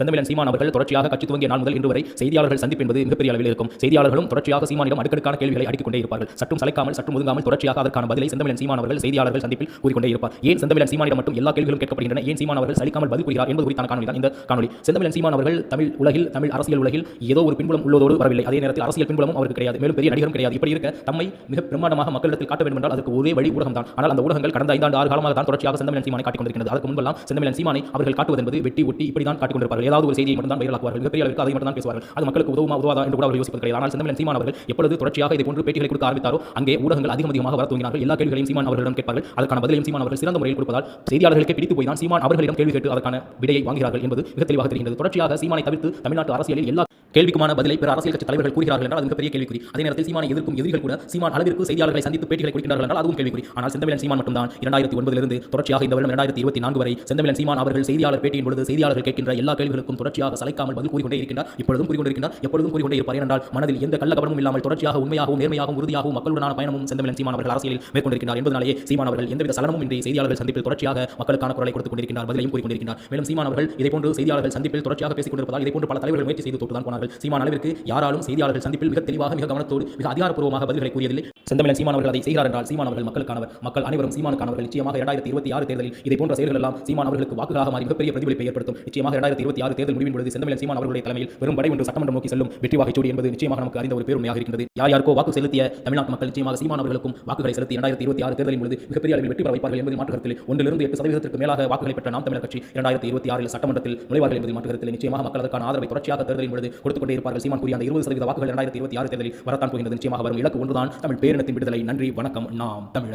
செந்தமிழன் சீமான் அவர்கள் தொடர்ச்சியாக கட்சி துவங்கிய நாள் முதல் இன்று வரை செய்தியாளர்கள் சந்திப்பு என்பது மிகப்பெரிய அளவில் இருக்கும். செய்தியாளர்களும் தொடர்ச்சியாக சீமானிடம் அடுக்கடுக்கான கேள்விகளை அடிக்கிக் கொண்டே இருப்பார்கள் சற்றும் சலைக்காமல் சற்றும் ஒதுங்காமல் தொடர்ச்சியாக அதற்கான பதிலை செந்தமிழன் சீமான் அவர்கள் செய்தியாளர்கள் சந்திப்பில் கூறிக்கொண்டே இருப்பார் ஏன் செந்தமிழன் சீமானிடம் மட்டும் எல்லா கேள்விகளும் கேட்கப்படுகின்றன? ஏன் சீமான் அவர்கள் சலிக்காமல் பதில் கூறுகிறார் என்பது குறித்தான காணொலி தான் இந்த காணொலி செந்தமிழன் சீமான் அவர்கள் தமிழ் உலகில் தமிழ் அரசியல் உலகில் ஏதோ ஒரு பின்புலம் உள்ளதோடு வரவில்லை. அதே நேரத்தில் அரசியல் பின்புலமும் அவருக்கு கிடையாது. மேலும் பெரிய நடிகரும் கிடையாது. இப்படி இருக்க தம்மை மிக பிரமாண்டமாக மக்களிடத்தில் காட்ட வேண்டும் என்றால் அதற்கு ஒரே வழி ஊடகம் தான் ஆனால் அந்த ஊடகங்கள் கடந்த ஐந்தாண்டு ஆறு காலமாக தான் தொடர்ச்சியாக செந்தமிழன் சீமானை காட்டிக் கொண்டிருக்கிறது அதற்கு முன்பெல்லாம் செந்தமிழன் சீமானை அவர்கள் காட்டுவது என்பது வெட்டி ஒட்டி இப்படி தான் காட்டிக் கொண்டிருப்பார்கள். ஏதாவது ஒரு செய்தியை மட்டும் தான் வைரலாக்குவார்கள். மிகப்பெரிய அளவுக்கு அதை மட்டும் தான் பேசுவார்கள். அது மக்களுக்கு உதவுமா உதவாதா என்று கூட அவர்கள் யோசிப்பது கிடையாது. ஆனால் செந்தமிழன் சீமான் அவர்கள் எப்பொழுது தொடர்ச்சியாக இதை போன்று பேட்டிகளை கொடுக்க ஆரம்பித்தாரோ அங்கே ஊடகங்கள் அதிகம் அதிகமாக வர துவங்கினார்கள். எல்லா கேள்விகளையும் சீமான் அவர்களிடம் கேட்பார்கள். அதற்கான பதிலையும் சீமான் அவர்கள் சிறந்த முறையில் கொடுப்பதால் செய்தியாளர்களுக்கு பிடித்து போய் தான் சீமான் அவர்களிடம் கேள்வி கேட்டு அதற்கான விடையை வாங்குகிறார்கள் என்பது மிக தெளிவாக தெரிகிறது தொடர்ச்சியாக சீமானை தவிர்த்து தமிழ்நாட்டு அரசியலில் எல்லா கேள்விக்குமான பதிலை பிற அரசியல் கட்சி தலைவர்கள் கூறுகிறார்கள் என்றால் அது மிகப்பெரிய கேள்விக்குறி. அதே நேரத்தில் சீமானை எதிர்க்கும் எதிரிகள் கூட சீமான் அளவிற்கு செய்தியாளர்களை சந்தித்து பேட்டிகளை கொடுக்கிறார்கள் என்றால் அதுவும் கேள்விக்குறி. ஆனால் செந்தமிழன் சீமான் மட்டும்தான் இரண்டாயிரத்தி ஒன்பதிலிருந்து தொடர்ச்சியாக இந்த வருடம் இரண்டாயிரத்தி இருபத்தி நான்கு வரை செந்தமிழன் சீமான் அவர்கள் செய்தியாளர் பேட்டியின் பொழுது செய்தியாளர்கள் கேட்கின்ற எல்லா கேள்விகளுக்கும் தொடர்ச்சியாக சலைக்காமல் பதில் கூறிக்கொண்டே இருக்கின்றார். இப்பொழுதும் கூறிக்கொண்டிருக்கின்றார் எப்பொழுதும் கூறிக்கொண்டே இருப்பார். ஏனென்றால் மனதில் எந்த கள்ளக்கபடமும் இல்லாமல் தொடர்ச்சியாக உண்மையாகவும் நேர்மையாகவும் உறுதியாகவும் மக்களுடனான பயணமும் செந்தமிழன் சீமான் அவர்கள் அரசியலில் மேற்கொண்டிருக்கிறார் என்பதனாலேயே சீமான் அவர்கள் எந்தவித சலனமும் இன்றி செய்தியாளர்கள் சந்திப்பில் தொடர்ச்சியாக மக்களுக்கான குரலை கொடுத்துக் கொண்டிருக்கிறார் பதிலையும் கூறிக்கொண்டிருக்கிறார் மேலும் சீமான் அவர்கள் இதேபோன்று செய்தியாளர்கள் சந்திப்பில் தொடர்ச்சியாக பேசிக் கொண்டிருப்பதால் இதேபோன்று பல தலைவர்கள் முயற்சி செய்து தொட்டுதான் போனார்கள். சீமான் அளவிற்கு யாராலும் செய்தியாளர்கள் சந்திப்பில் மிக தெளிவாக மிக கவனத்தோடு மிக அதிகாரப்பூர்வமாக பதில்களை கூறியதில்லை. செந்தமிழன் சீமான் அவர்கள் அதை செய்கிறார் என்றால் சீமான் அவர்கள் மக்களுக்கானவர். மக்கள் அனைவரும் சீமானுக்கானவர்கள். நிச்சயமாக இரண்டாயிரத்தி இருபத்தி ஆறு தேர்தலில் இதே போன்ற செயல்கள் எல்லாம் சீமான் அவர்களுக்கு வாக்குகளாக மாறி மிகப்பெரிய பிரதிபலிப்பை ஏற்படுத்தும். நிச்சயமாக இரண்டாயிரத்தி இருபத்தி ஆறு தேர்தல் முடிவின் பொழுது செந்தமிழன் சீமான் அவர்களுடைய தலைமையில் வெறும் படை ஒன்று சட்டமன்றம் நோக்கி செல்லும் வெற்றி வாகைச்சூடி என்பது நிச்சயமாக நமக்கு அறிந்த ஒரு பேருமையாக இருக்கிறது யார் யாருக்கோ வாக்கு செலுத்திய தமிழ்நாட்டு மக்கள் நிச்சயமாக சீமான் அவர்களுக்கும் வாக்குகளை செலுத்தி இரண்டாயிரத்தி இருபத்தி ஆறு தேர்தலின் பொழுது மிகப்பெரிய அளவில் வெற்றி பெற வைப்பார்கள் என்பதில் ஒன்றிலிருந்து எட்டு சதவீதத்திற்கு மேலாக வாக்குகளை பெற்ற நாம் தமிழர் கட்சி இரண்டாயிரத்தி இருபத்தி ஆறில் சட்டமன்றத்தில் நுழைவார்கள் என்பதில் மாற்றத்தில் நிச்சயமாக மக்கள் அதற்கான ஆதரவை தொடர்ச்சியாக தேர்தலின் பொழுது கொடுத்துக் கொண்டே இருப்பார்கள். சீமான் கூறிய அந்த இருபது சதவீத வாக்குகள் இரண்டாயிரத்தி இருபத்தி ஆறு தேர்தலில் வரத்தான் போகின்றது. நிச்சயமாக வரும் இலக்கு ஒன்றுதான். தமிழ் பேரினத்தின் விடுதலை. நன்றி. வணக்கம். நாம் தமிழர்.